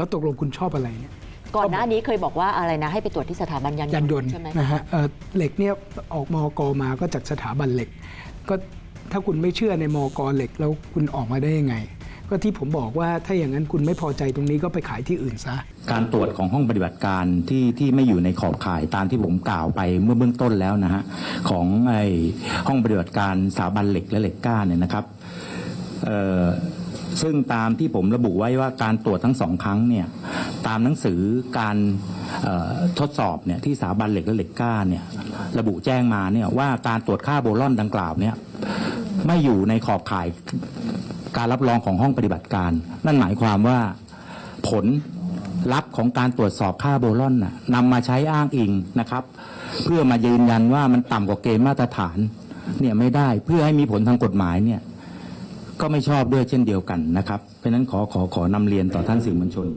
แล้วตกลงคุณชอบอะไรเนี่ยก่อนหน้านี้เคยบอกว่าอะไรนะให้ไปตรวจที่สถาบันยันยันยนต์ใช่ไหมนะฮะเอ่อเหล็กเนี่ยออกมอกมาก็จากสถาบันเหล็ก ก็ถ้าคุณไม่เชื่อในมอกเหล็กแล้วคุณออกมาได้ยังไง ก็ที่ผมบอกว่าถ้าอย่างนั้นคุณไม่พอใจตรงนี้ก็ไปขายที่อื่นซะ การตรวจของห้องปฏิบัติการที่ที่ไม่อยู่ในขอบข่ายตามที่ผมกล่าวไปเมื่อเบื้องต้นแล้วนะฮะของไอห้องปฏิบัติการสถาบันเหล็กและเหล็กกล้าเนี่ยนะครับเอ่อ ซึ่งตามที่ผมระบุไว้ว่าการตรวจทั้งสองครั้งเนี่ยตามหนังสือการทดสอบเนี่ยที่สถาบันเหล็กและเหล็กกล้าเนี่ยระบุแจ้งมาเนี่ยว่าการตรวจค่าโบรอนดังกล่าวเนี่ยไม่อยู่ในขอบข่ายการรับรองของห้องปฏิบัติการ นั่นหมายความว่าผลลับของการตรวจสอบค่าโบรอนน่ะนำมาใช้อ้างอิงนะครับ เพื่อมายืนยันว่ามันต่ำกว่าเกณฑ์มาตรฐานเนี่ยไม่ได้เพื่อให้มีผลทางกฎหมายเนี่ย ก็ไม่ชอบด้วยเช่นเดียวกันนะครับ เพราะฉะนั้นขอขอขอนำเรียนต่อท่านสื่อมวลชน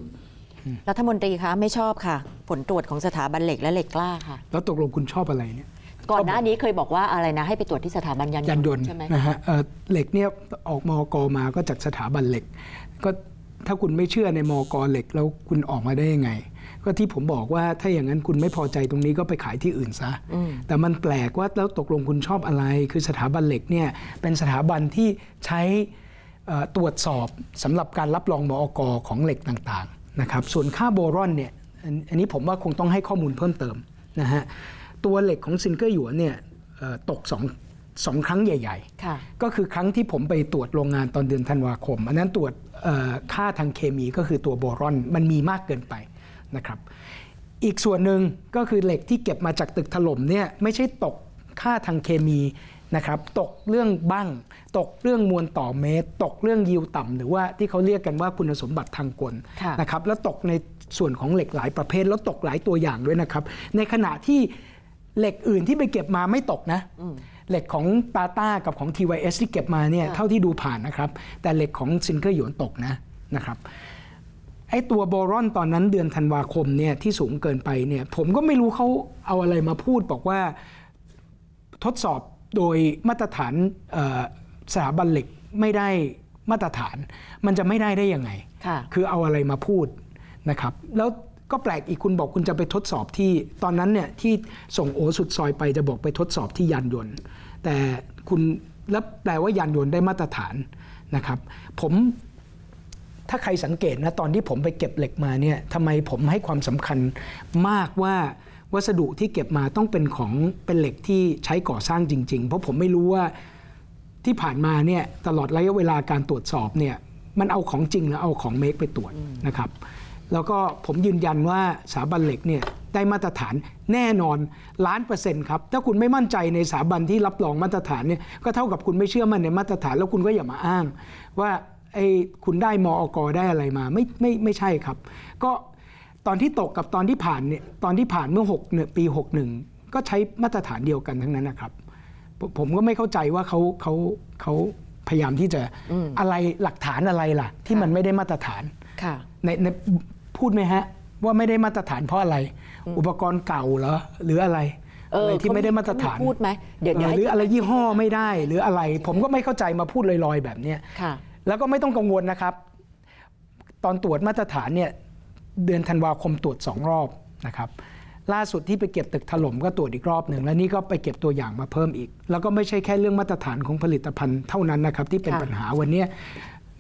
รัฐมนตรีคะไม่ชอบค่ะ ผลตรวจของสถาบันเหล็กและเหล็กกล้าค่ะ แล้วตกลงคุณชอบอะไรเนี่ย ก่อนหน้านี้เคยบอกว่าอะไรนะให้ไปตรวจที่สถาบันยันยันยนต์ใช่ไหมนะฮะเอ่อเหล็กเนี่ยออกมอกมาก็จากสถาบันเหล็ก ก็ถ้าคุณไม่เชื่อในมอกเหล็กแล้วคุณออกมาได้ยังไง ก็ที่ผมบอกว่าถ้าอย่างนั้นคุณไม่พอใจตรงนี้ก็ไปขายที่อื่นซะ แต่มันแปลกว่าแล้วตกลงคุณชอบอะไร คือสถาบันเหล็กเนี่ยเป็นสถาบันที่ใช้เอ่อตรวจสอบสำหรับการรับรองมอกของเหล็กต่างๆนะครับส่วนค่าโบรอนเนี่ยอันอันนี้ผมว่าคงต้องให้ข้อมูลเพิ่มเติมนะฮะตัวเหล็กของซินเกอร์หยวนเนี่ยเอ่อตกสองสองครั้งใหญ่ๆค่ะก็คือครั้งที่ผมไปตรวจโรงงานตอนเดือนธันวาคม อันนั้นตรวจเอ่อค่าทางเคมีก็คือตัวโบรอนมันมีมากเกินไป นะครับอีกส่วนหนึ่งก็คือเหล็กที่เก็บมาจากตึกถล่มเนี่ยไม่ใช่ตกค่าทางเคมีนะครับตกเรื่องบ้าง ตกเรื่องมวลต่อเมตร ตกเรื่องยิวต่ำหรือว่าที่เขาเรียกกันว่าคุณสมบัติทางกลค่ะนะครับแล้วตกในส่วนของเหล็กหลายประเภท แล้วตกหลายตัวอย่างด้วยนะครับ ในขณะที่เหล็กอื่นที่ไปเก็บมาไม่ตกนะเหล็กของตาต้ากับของ TYS ที่เก็บมาเนี่ยเท่าที่ดูผ่านนะครับ แต่เหล็กของซินเกอร์หยวนตกนะนะครับ ไอ้ตัวโบรอนตอนนั้นเดือนธันวาคมเนี่ยที่สูงเกินไปเนี่ยผมก็ไม่รู้เขาเอาอะไรมาพูดบอกว่าทดสอบโดยมาตรฐานเอ่อสถาบันเหล็กไม่ได้มาตรฐาน มันจะไม่ได้ได้ยังไงค่ะคือเอาอะไรมาพูดนะครับแล้วก็แปลกอีกคุณบอกคุณจะไปทดสอบที่ตอนนั้นเนี่ยที่ส่งโอสุดซอยไปจะบอกไปทดสอบที่ยานยนต์ แต่คุณแล้วแปลว่ายานยนต์ได้มาตรฐานนะครับ ผม ถ้าใครสังเกตนะตอนที่ผมไปเก็บเหล็กมาเนี่ยทำไมผมให้ความสำคัญมากว่าวัสดุที่เก็บมาต้องเป็นของเป็นเหล็กที่ใช้ก่อสร้างจริง ๆ เพราะผมไม่รู้ว่าที่ผ่านมาเนี่ยตลอดระยะเวลาการตรวจสอบเนี่ยมันเอาของจริงหรือเอาของเมคไปตรวจนะครับ แล้วก็ผมยืนยันว่าสถาบันเหล็กเนี่ยได้มาตรฐานแน่นอนล้านเปอร์เซ็นต์ครับ ถ้าคุณไม่มั่นใจในสถาบันที่รับรองมาตรฐานเนี่ยก็เท่ากับคุณไม่เชื่อมั่นในมาตรฐาน แล้วคุณก็อย่ามาอ้าง ว่า ไอ้คุณได้มอกได้อะไรมาไม่ไม่ไม่ใช่ครับ ก็ตอนที่ตกกับตอนที่ผ่านเนี่ยตอนที่ผ่านเมื่อ6เนี่ยปี61 ก็ใช้มาตรฐานเดียวกันทั้งนั้นนะครับ ผมผมก็ไม่เข้าใจว่าเขาเขาเขาพยายามที่จะอะไรหลักฐานอะไรล่ะ ที่มันไม่ได้มาตรฐานค่ะในในพูดไหมฮะ ว่าไม่ได้มาตรฐานเพราะอะไร อุปกรณ์เก่าเหรอหรืออะไรเอออะไรที่ไม่ได้มาตรฐานเขมีพูดไหมเดี๋ยวเดี๋ยวให้หรืออะไรยี่ห้อไม่ได้ หรืออะไร ผมก็ไม่เข้าใจมาพูดลอยๆแบบเนี้ยค่ะ แล้วก็ไม่ต้องกังวลนะครับ ตอนตรวจมาตรฐานเนี่ยเดือนธันวาคมตรวจสองรอบนะครับล่าสุดที่ไปเก็บตึกถล่มก็ตรวจอีกรอบหนึ่ง แล้วนี่ก็ไปเก็บตัวอย่างมาเพิ่มอีก แล้วก็ไม่ใช่แค่เรื่องมาตรฐานของผลิตภัณฑ์เท่านั้นนะครับ ที่เป็นค่ะปัญหาวันเนี้ย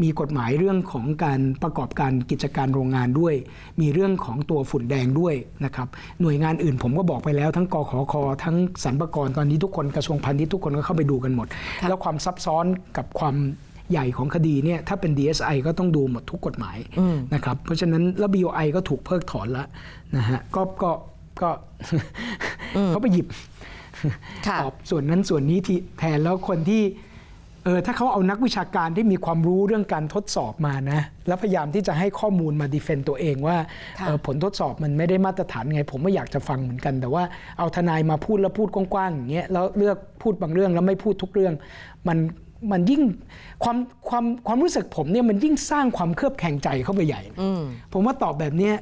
มีกฎหมายเรื่องของการประกอบการกิจการโรงงานด้วย มีเรื่องของตัวฝุ่นแดงด้วยนะครับหน่วยงานอื่นผมก็บอกไปแล้ว ทั้งกขคทั้งสรรพากรตอนนี้ทุกคนกระทรวงพาณิชย์ทุกคนก็เข้าไปดูกันหมดค่ะแล้วความซับซ้อนกับความ ใหญ่ของคดีเนี่ยถ้าเป็น DSI ก็ต้องดูหมดทุกกฎหมายนะครับเพราะฉะนั้นแล้ว BOI ก็ถูกเพิกถอนแล้วนะฮะก็ก็ก็เขาไปหยิบค่ะตอบส่วนนั้นส่วนนี้ที่แทนแล้วคนที่เออถ้าเขาเอานักวิชาการที่มีความรู้เรื่องการทดสอบมานะ แล้วพยายามที่จะให้ข้อมูลมาดีเฟนต์ตัวเองว่าค่ะเอ่อผลทดสอบมันไม่ได้มาตรฐานไง ผมไม่อยากจะฟังเหมือนกัน แต่ว่าเอาทนายมาพูดแล้วพูดกว้างๆอย่างเงี้ยแล้วเลือกพูดบางเรื่องแล้วไม่พูดทุกเรื่องมัน มันยิ่งความความความรู้สึกผมเนี่ยมันยิ่งสร้างความเครือบแคลงใจเข้าไปใหญ่นะผมว่าตอบแบบเนี้ย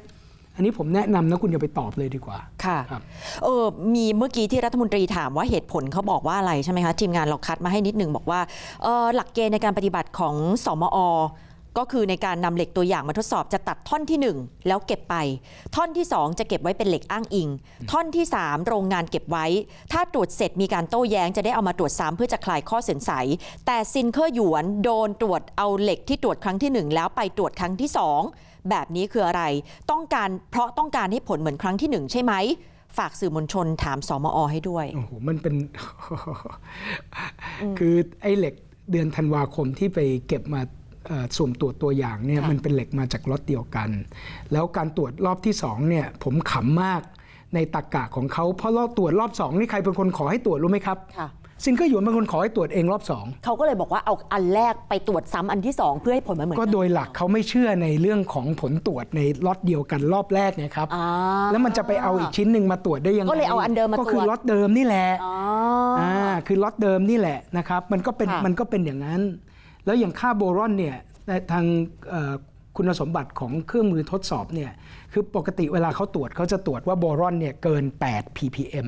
อันนี้ผมแนะนำนะคุณอย่าไปตอบเลยดีกว่า ค่ะครับเออมีเมื่อกี้ที่รัฐมนตรีถามว่าเหตุผลเขาบอกว่าอะไรใช่ไหมคะ ทีมงานเราคัดมาให้นิดหนึ่งบอกว่าเออหลักเกณฑ์ในการปฏิบัติของสมอ ก็คือในการนำเหล็กตัวอย่างมาทดสอบจะตัดท่อนที่ 1 แล้วเก็บไป ท่อนที่ 2 จะเก็บไว้เป็นเหล็กอ้างอิง ท่อนที่ 3 โรงงานเก็บไว้ ถ้าตรวจเสร็จมีการโต้แย้งจะได้เอามาตรวจซ้ำเพื่อจะคลายข้อสงสัย แต่ซินเคอร์หยวนโดนตรวจเอาเหล็กที่ตรวจครั้งที่ 1 แล้วไปตรวจครั้งที่ 2 แบบนี้คืออะไร ต้องการเพราะต้องการให้ผลเหมือนครั้งที่ 1 ใช่ไหมฝากสื่อมวลชนถามสมอให้ด้วยโอ้โหมันเป็นคือไอ้เหล็กเดือนธันวาคมที่ไปเก็บมาเอ่อ สุ่มตรวจตัวอย่างเนี่ยค่ะมันเป็นเหล็กมาจากล็อตเดียวกัน แล้วการตรวจรอบที่สองเนี่ยผมขำมากในตรกกะของเขาเพราะรอบตรวจรอบสองนี่ใครเป็นคนขอให้ตรวจรู้ไหมครับค่ะซินก็หยวนเป็นคนขอให้ตรวจเองรอบสองเขาก็เลยบอกว่าเอาอันแรกไปตรวจซ้ำอันที่ 2 เพื่อให้ผลมันเหมือนก็กันโดยหลักเขาไม่เชื่อในเรื่องของผลตรวจในล็อตเดียวกันรอบแรกไงครับอ่าแล้วมันจะไปเอาอีกชิ้นหนึ่งมาตรวจได้ยังไงก็เลยเอาอันเดิมมาตรวจก็คือล็อตเดิมนี่แหละอ๋ออ่าคือล็อตเดิมนี่แหละนะครับมันก็เป็นค่ะมันก็เป็นอย่างนั้น แล้วอย่างค่าโบรอนเนี่ยในทางเอ่อคุณสมบัติของเครื่องมือทดสอบเนี่ยคือปกติเวลาเขาตรวจเขาจะตรวจว่าโบรอนเนี่ยเกิน 8 ppm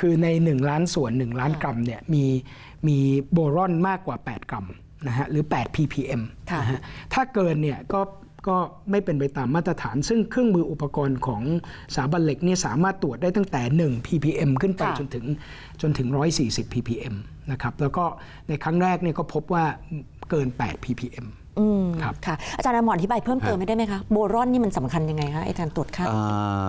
คือใน 1 ล้านส่วน 1 ล้านกรัมเนี่ยมีมีโบรอนมากกว่า 8 กรัมนะฮะหรือ 8 ppm ค่ะนะฮะถ้าเกินเนี่ยก็ ก็ไม่เป็นไปตามมาตรฐาน ซึ่งเครื่องมืออุปกรณ์ของสถาบันเหล็กเนี่ยสามารถตรวจได้ตั้งแต่ 1 ppm ขึ้นไปค่ะจนถึงจนถึง 140 ppm นะครับแล้วก็ในครั้งแรกเนี่ยก็พบว่าเกิน 8 ppm อืมครับค่ะ อาจารย์อมรอธิบายเพิ่มเติมไม่ได้ไหมคะ โบรอนนี่มันสำคัญยังไงคะไอ้การตรวจค่าอ่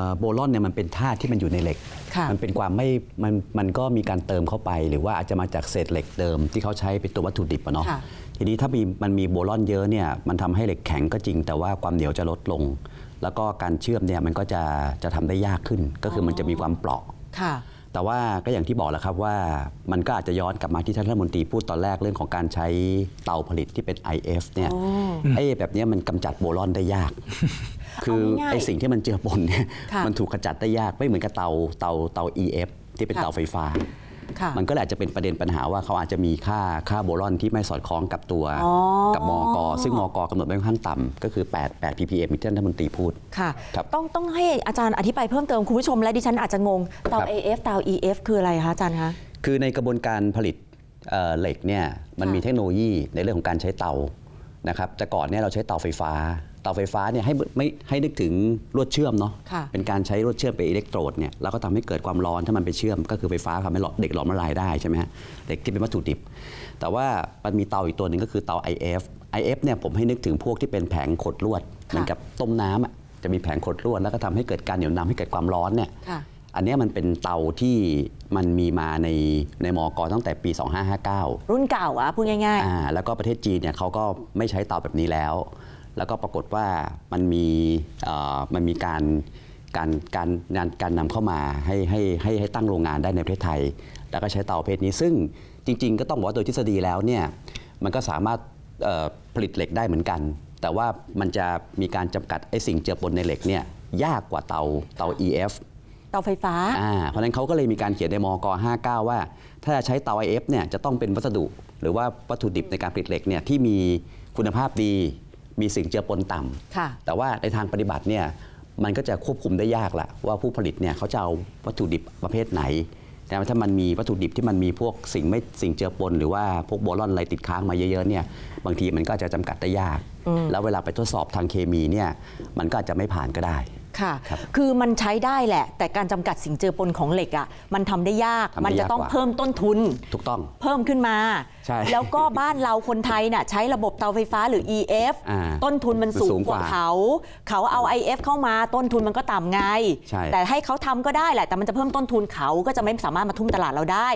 าโบรอนเนี่ยมันเป็นธาตุที่มันอยู่ในเหล็กค่ะมันเป็นความไม่ มันมันก็มีการเติมเข้าไป หรือว่าอาจจะมาจากเศษเหล็กเดิมที่เขาใช้เป็นตัววัตถุดิบอะเนาะค่ะทีนี้ถ้ามีมันมีโบรอนเยอะเนี่ย มันทำให้เหล็กแข็งก็จริง แต่ว่าความเหนียวจะลดลง แล้วก็การเชื่อมเนี่ยมันก็จะจะทำได้ยากขึ้น ก็คือมันจะมีความเปราะค่ะ แต่ว่าก็อย่างที่บอกแหล้วครับว่ามันก็อาจจะย้อนกลับมาที่ท่านรัฐมนตรีพูดตอนแรกเรื่องของการใช้เตาผลิตที่เป็น IF เนี่ยอ๋ไอ้แบบเนี้ยมันกำจัดโบรอนได้ยาก คือเอาง่ายๆไอ้สิ่งที่มันเจือปนเนี่ยค่ะมันถูกขจัดได้ยากไม่เหมือนกับเตาเตาเตา EF ที่เป็นค่ะเตาไฟฟ้าค่ะ มันก็เลยอาจจะเป็นประเด็นปัญหาว่าเขาอาจจะมีค่าค่าโบรอนที่ไม่สอดคล้องกับตัวอ๋อกับมอกซึ่งมอกกำหนดไว้ค่อนข้างต่ำก็คือ 8 8 ppm ที่ท่านรัฐมนตรีพูดค่ะครับต้องต้องให้อาจารย์อธิบายเพิ่มเติมคุณผู้ชมและดิฉันอาจจะงงเตาครับ AF เตา EF คืออะไรคะอาจารย์คะคือในกระบวนการผลิตเอ่อเหล็กเนี่ยมันค่ะมีเทคโนโลยีในเรื่องของการใช้เตานะครับแต่ก่อนเนี่ยเราใช้เตาไฟฟ้า เตาไฟฟ้าเนี่ยให้ไม่ให้นึกถึงลวดเชื่อมเนาะค่ะเป็นการใช้ลวดเชื่อมเป็นอิเล็กโทรดเนี่ยแล้วก็ทำให้เกิดความร้อนถ้ามันไปเชื่อม ก็คือไฟฟ้าทำให้เด็กหลอมละลายได้ใช่ไหมฮะเหล็กที่เป็นวัตถุดิบ แต่ว่ามันมีเตาอีกตัวหนึ่งก็คือเตา IF IF เนี่ยผมให้นึกถึงพวกที่เป็นแผงขดลวดเหมือนกับต้มน้ำอะจะมีแผงขดลวดแล้วก็ทำให้เกิดการเหนี่ยวนำให้เกิดความร้อนเนี่ย ค่ะ อันเนี้ยมันเป็นเตาที่มันมีมาในในมอกตั้งแต่ปี 2559 รุ่นเก่าอะพูดง่าย อ่าแล้วก็ประเทศจีนเนี่ยเขาก็ไม่ใช้เตาแบบนี้แล้ว แล้วก็ปรากฏว่ามันมีเอ่อมันมีการการการการการนำเข้ามาให้ให้ให้ให้ตั้งโรงงานได้ในประเทศไทย แล้วก็ใช้เตาประเภทนี้ซึ่งจริง ๆ ก็ต้องบอกว่าโดยทฤษฎีแล้วเนี่ยมันก็สามารถเอ่อผลิตเหล็กได้เหมือนกัน แต่ว่ามันจะมีการจำกัดไอ้สิ่งเจือปนในเหล็กเนี่ยยากกว่าเตาเตา EF ๆเตาไฟฟ้าอ่าเพราะฉะนั้นเขาก็เลยมีการเขียนในมก 59 ว่า ถ้าจะใช้เตา IF เนี่ยจะต้องเป็นวัสดุ หรือว่าวัตถุดิบในการผลิตเหล็กเนี่ยที่มีคุณภาพดี มีสิ่งเจือปนต่ำค่ะแต่ว่าในทางปฏิบัติเนี่ยมันก็จะควบคุมได้ยากละว่าผู้ผลิตเนี่ยเขาจะเอาวัตถุดิบประเภทไหนแต่ถ้ามันมีวัตถุดิบที่มันมีพวกสิ่งไม่สิ่งเจือปน หรือว่าพวกโบรอนอะไรติดค้างมาเยอะๆเนี่ยบางทีมันก็จะจำกัดได้ยาก แล้วเวลาไปทดสอบทางเคมีเนี่ยมันก็อาจจะไม่ผ่านก็ได้ ค่ะครับคือมันใช้ได้แหละ แต่การจำกัดสิ่งเจือปนของเหล็กอะมันทำได้ยาก ทำได้มันจะต้องยากกว่า เพิ่มต้นทุน ถูกต้อง เพิ่มขึ้นมา ใช่แล้วก็บ้านเราคนไทยน่ะใช้ระบบเตาไฟฟ้าหรือ EF อ่าต้นทุนมันสูมันสูงงกกว่าว่าเขา เขาเอา IF เข้ามาต้นทุนมันก็ต่ำไง ใช่แต่ให้เขาทำก็ได้แหละ แต่มันจะเพิ่มต้นทุนเขาก็จะไม่สามารถมาทุ่มตลาดเราได้